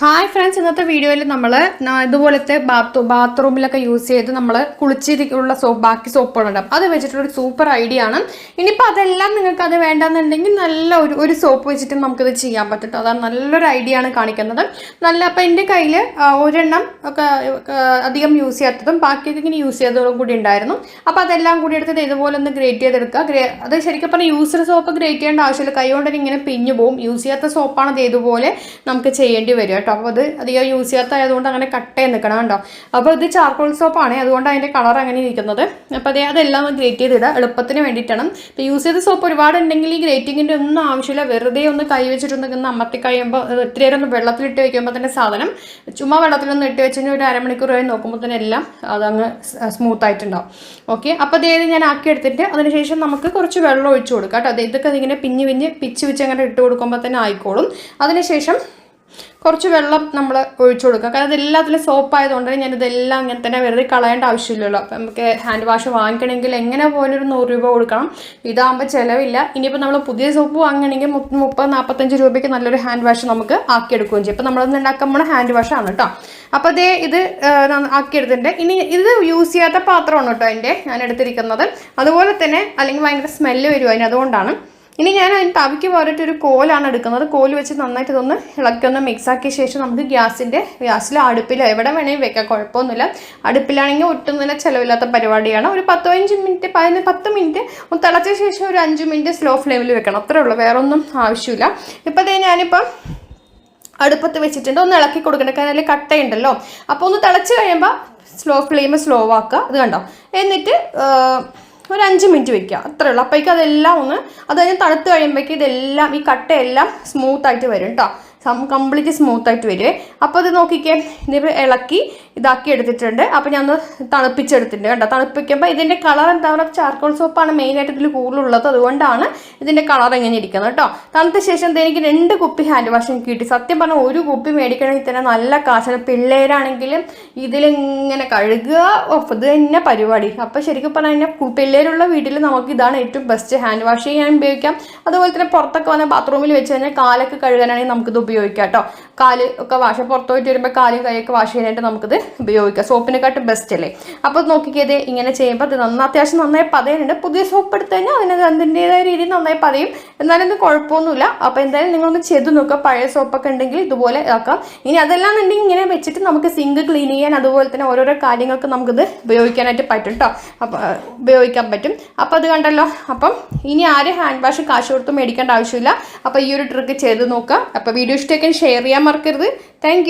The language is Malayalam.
ഹായ് ഫ്രണ്ട്സ് ഇന്നത്തെ വീഡിയോയിൽ നമ്മൾ ഇതുപോലത്തെ ബാത്ത് ബാത്റൂമിലൊക്കെ യൂസ് ചെയ്ത് നമ്മൾ കുളിച്ചിരിക്കുള്ള സോപ്പ് ബാക്കി സോപ്പുകളുണ്ട് അത് വെച്ചിട്ടൊരു സൂപ്പർ ഐഡിയ ആണ്. ഇനിയിപ്പോൾ അതെല്ലാം നിങ്ങൾക്ക് അത് വേണ്ടെന്നുണ്ടെങ്കിൽ നല്ല ഒരു ഒരു സോപ്പ് വെച്ചിട്ട് നമുക്കിത് ചെയ്യാൻ പറ്റും അതാണ് നല്ലൊരു ഐഡിയ ആണ് കാണിക്കുന്നത്. നല്ല അപ്പോൾ എന്റെ കയ്യിൽ ഒരെണ്ണം ഒക്കെ അധികം യൂസ് ചെയ്യാത്തതും ബാക്കിയൊക്കെ ഇങ്ങനെ യൂസ് ചെയ്തതും കൂടി ഉണ്ടായിരുന്നു. അപ്പോൾ അതെല്ലാം കൂടി എടുത്തിട്ട് ഇതുപോലെ ഒന്ന് ഗ്രേറ്റ് ചെയ്തെടുക്കുക. ഗ്രേ അത് ശരിക്കും പറഞ്ഞാൽ യൂസർ സോപ്പ് ഗ്രേറ്റ് ചെയ്യേണ്ട ആവശ്യമില്ല. കൈ കൊണ്ട് ഇങ്ങനെ പിഞ്ഞു പോകും യൂസ് ചെയ്യാത്ത സോപ്പാണ് ഇത് ഇതുപോലെ നമുക്ക് ചെയ്യേണ്ടി വരും കേട്ടോ. അപ്പോൾ അത് അധികം യൂസ് ചെയ്യാത്ത ആയതുകൊണ്ട് അങ്ങനെ കട്ട് ചെയ്ത് നിൽക്കണം കേട്ടോ. അപ്പോൾ ഇത് ചാർക്കോൾ സോപ്പാണ് അതുകൊണ്ട് അതിന്റെ കളർ അങ്ങനെ ഇരിക്കുന്നത്. അപ്പോൾ അതേ അതെല്ലാം ഗ്രേറ്റ് ചെയ്തിടുക എളുപ്പത്തിന് വേണ്ടിയിട്ടാണ്. ഇപ്പോൾ യൂസ് ചെയ്ത സോപ്പ് ഒരുപാട് ഉണ്ടെങ്കിൽ ഈ ഗ്രേറ്റിങ്ങിന്റെ ഒന്നും ആവശ്യമില്ല. വെറുതെ ഒന്ന് കൈ വെച്ചിട്ടൊന്ന് അമർത്തി കഴിയുമ്പോൾ അത് ഇത്തിരി നേരം ഒന്ന് വെള്ളത്തിലിട്ട് വയ്ക്കുമ്പോൾ തന്നെ സാധനം ചുമ്മാ വെള്ളത്തിലൊന്ന് ഇട്ട് വെച്ച് കഴിഞ്ഞാൽ ഒരു അരമണിക്കൂർ കഴിഞ്ഞ് നോക്കുമ്പോൾ തന്നെ എല്ലാം അതങ്ങ് സ്മൂത്ത് ആയിട്ടുണ്ടാവും. ഓക്കെ അപ്പോൾ അതായത് ഞാൻ ആക്കി എടുത്തിട്ട് അതിനുശേഷം നമുക്ക് കുറച്ച് വെള്ളം ഒഴിച്ചു കൊടുക്കാം കേട്ടോ. അത് ഇതൊക്കെ ഇങ്ങനെ പിഞ്ഞ് പിഞ്ഞ് പിച്ച് വെച്ച് അങ്ങനെ ഇട്ട് കൊടുക്കുമ്പോൾ തന്നെ ആയിക്കോളും. അതിനുശേഷം കുറച്ച് വെള്ളം നമ്മൾ ഒഴിച്ചു കൊടുക്കുക. കാരണം ഇതെല്ലാത്തിലും സോപ്പ് ആയതുകൊണ്ട് ഞാൻ ഇതെല്ലാം ഇങ്ങനെ തന്നെ വെറുതെ കളയേണ്ട ആവശ്യമില്ലല്ലോ. അപ്പം നമുക്ക് ഹാൻഡ് വാഷ് വാങ്ങിക്കണമെങ്കിൽ എങ്ങനെ പോലും ഒരു നൂറ് രൂപ കൊടുക്കണം. ഇതാകുമ്പോൾ ചിലവില്ല. ഇനിയിപ്പോൾ നമ്മൾ പുതിയ സോപ്പ് വാങ്ങണമെങ്കിൽ മുപ്പ- മുപ്പത് നാൽപ്പത്തഞ്ച് രൂപയ്ക്ക് നല്ലൊരു ഹാൻഡ് വാഷ് നമുക്ക് ആക്കിയെടുക്കുകയും ചെയ്യും. ഇപ്പം നമ്മളൊന്ന് ഉണ്ടാക്കുമ്പോൾ ഹാൻഡ് ആണ് കേട്ടോ അപ്പോൾ അതേ ഇത് ആക്കിയെടുത്തിട്ടുണ്ട്. ഇനി ഇത് യൂസ് ചെയ്യാത്ത പാത്രമാണ് കേട്ടോ എന്റെ. ഞാൻ എടുത്തിരിക്കുന്നത്. അതുപോലെ തന്നെ അല്ലെങ്കിൽ ഭയങ്കര സ്മെല്ല് വരുമോ അതിന്? അതുകൊണ്ടാണ്. ഇനി ഞാൻ അതിന് തവിക്ക് പോരട്ട് ഒരു കോലാണ് എടുക്കുന്നത്. കോൽ വെച്ച് നന്നായിട്ട് ഇതൊന്ന് മിക്സ് ആക്കിയ ശേഷം നമുക്ക് ഗ്യാസിന്റെ ഗ്യാസിലോ അടുപ്പിലോ എവിടെ വേണമെങ്കിൽ വെക്കാം കുഴപ്പമൊന്നുമില്ല. അടുപ്പിലാണെങ്കിൽ ഒട്ടും തന്നെ ചിലവില്ലാത്ത പരിപാടിയാണ്. ഒരു പത്ത് പതിനഞ്ച് മിനിറ്റ് പതിനഞ്ച് പത്ത് മിനിറ്റ് ഒന്ന് തിളച്ച ശേഷം ഒരു അഞ്ച് മിനിറ്റ് സ്ലോ ഫ്ലെയിമിൽ വെക്കണം. അത്രേ ഉള്ളൂ വേറെ ഒന്നും ആവശ്യമില്ല. ഇപ്പോൾ അതേ ഞാനിപ്പം അടുപ്പത്ത് വെച്ചിട്ടുണ്ട്. ഒന്ന് ഇളക്കി കൊടുക്കണം കാരണം അതിൽ കട്ടയുണ്ടല്ലോ. അപ്പോൾ ഒന്ന് തിളച്ച് കഴിയുമ്പോൾ സ്ലോ ഫ്ലെയിം സ്ലോ ആക്കുക. അത് കണ്ടോ? എന്നിട്ട് ഒരു അഞ്ച് മിനിറ്റ് വെക്കുക. അത്രേ ഉള്ളൂ അപ്പോഴേക്കും അതെല്ലാം ഒന്ന് അത് കഴിഞ്ഞ് തണുത്ത് കഴിയുമ്പോഴേക്കും ഇതെല്ലാം ഈ കട്ടയെല്ലാം സ്മൂത്ത് ആയിട്ട് വരും കേട്ടോ കംപ്ലീറ്റ് സ്മൂത്ത് ആയിട്ട് വരുവേ അപ്പോൾ ഇത് നോക്കിക്കേ ഇത് ഇളക്കി ഇതാക്കി എടുത്തിട്ടുണ്ട്. അപ്പോൾ ഞാൻ ഒന്ന് തണുപ്പിച്ചെടുത്തിട്ടുണ്ട് കേട്ടോ തണുപ്പിക്കുമ്പോൾ ഇതിന്റെ കളർ എന്താ പറയുക? ചാർക്കോൾ സോപ്പാണ് മെയിനായിട്ട് ഇതിൽ കൂടുതലുള്ളത്. അതുകൊണ്ടാണ് ഇതിന്റെ കളർ ഇങ്ങനെ ഇരിക്കുന്നത് കേട്ടോ. തണുത്ത ശേഷം എനിക്ക് രണ്ട് കുപ്പി ഹാൻഡ് വാഷ് കിട്ടി. സത്യം പറഞ്ഞാൽ ഒരു കുപ്പി മേടിക്കണമെങ്കിൽ തന്നെ നല്ല കാശാണ്. പിള്ളേരാണെങ്കിലും ഇതിലിങ്ങനെ കഴുകുക ഇത് തന്നെ പരിപാടി. അപ്പോൾ ശരിക്കും പറഞ്ഞാൽ കഴിഞ്ഞാൽ പിള്ളേരുള്ള വീട്ടിൽ നമുക്ക് ഇതാണ് ഏറ്റവും ബെസ്റ്റ് ഹാൻഡ് വാഷ് ചെയ്യാൻ ഉപയോഗിക്കാം. അതുപോലെ തന്നെ പുറത്തൊക്കെ വന്ന ബാത്റൂമിൽ വെച്ച് കഴിഞ്ഞാൽ കാലൊക്കെ കഴുകാനാണെങ്കിൽ നമുക്കിത് കേട്ടോ കാൽ ഒക്കെ വാഷ് പുറത്ത് പോയിട്ട് വരുമ്പോൾ കാലും കൈയൊക്കെ വാഷ് ചെയ്യാനായിട്ട് നമുക്കിത് ഉപയോഗിക്കാം. സോപ്പിനെക്കാട്ടും ബെസ്റ്റ് അല്ലേ? അപ്പോൾ നോക്കിക്കത് ഇങ്ങനെ ചെയ്യുമ്പോൾ അത് നന്നാ അത്യാവശ്യം നന്നായി പതയുന്നുണ്ട്. പുതിയ സോപ്പ് എടുത്ത് കഴിഞ്ഞാൽ അതിന് അതിന്റെതായ രീതിയിൽ നന്നായി പതയും. എന്നാലും ഇത് കുഴപ്പമൊന്നുമില്ല. അപ്പോൾ എന്തായാലും നിങ്ങളൊന്ന് ചെയ്ത് നോക്കുക. പഴയ സോപ്പൊക്കെ ഉണ്ടെങ്കിൽ ഇതുപോലെ ആക്കാം. ഇനി അതെല്ലാം ഉണ്ടെങ്കിൽ ഇങ്ങനെ വെച്ചിട്ട് നമുക്ക് സിങ്ക് ക്ലീൻ ചെയ്യാൻ അതുപോലെ തന്നെ ഓരോരോ കാര്യങ്ങൾക്ക് നമുക്കിത് ഉപയോഗിക്കാനായിട്ട് പറ്റും കേട്ടോ അപ്പോൾ ഉപയോഗിക്കാൻ പറ്റും. അപ്പോൾ അത് കണ്ടല്ലോ. അപ്പം ഇനി ആരും ഹാൻഡ് വാഷ് കാശ് കൊടുത്ത് മേടിക്കേണ്ട ആവശ്യമില്ല. അപ്പോൾ ഈ ഒരു ട്രിക്ക് ചെയ്ത് നോക്കുക. അപ്പോൾ ഇഷ്ടമൊക്കെ ഷെയർ ചെയ്യാൻ മറക്കരുത്. താങ്ക്